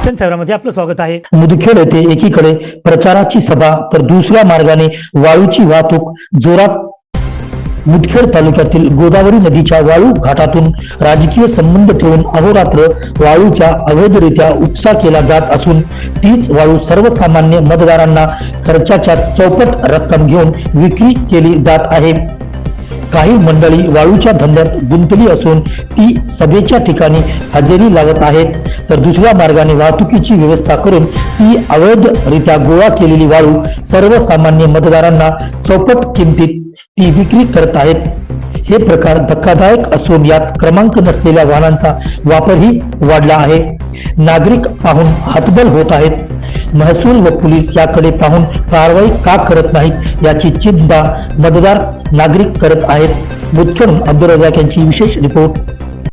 दर्शन सेवरामध्ये आपलं स्वागत आहे. मुदखेड येथे एकीकडे प्रचाराची सभा तर दुसऱ्या मार्गाने वाळूची वाहतूक जोरात मुदखेड तालुक्यातील गोदावरी नदीच्या वाळू घाटातून राजकीय संबंध ठेवून अहोरात्र वाळूच्या अवैधरित्या उपसा केला जात असून तीच वाळू सर्वसामान्य मतदारांना खर्चाच्या चौपट रक्कम घेऊन विक्री केली जात आहे. काही मंडळी वाळूच्या धंद्यात गुंतली असून ती सभेच्या ठिकाणी हजेरी लावत आहेत. तर दुसऱ्या मार्गाने वाहतुकीची व्यवस्था करून ही अवैधरित्या गोळा केलेली वाळू सर्वसामान्य मतदारांना चौपट किमतीत ती विक्री करत आहेत. हे प्रकार धक्कादायक असून यात क्रमांक नसलेल्या वाहनांचा वापरही वाढला आहे. नागरिक पाहून हतबल होत आहेत. महसूल व पोलीस याकडे पाहून कारवाई का करत नाहीत याची चिंता मतदार नागरिक करत आहेत. मुदखेडून अब्दुल रजाक यांची विशेष रिपोर्ट.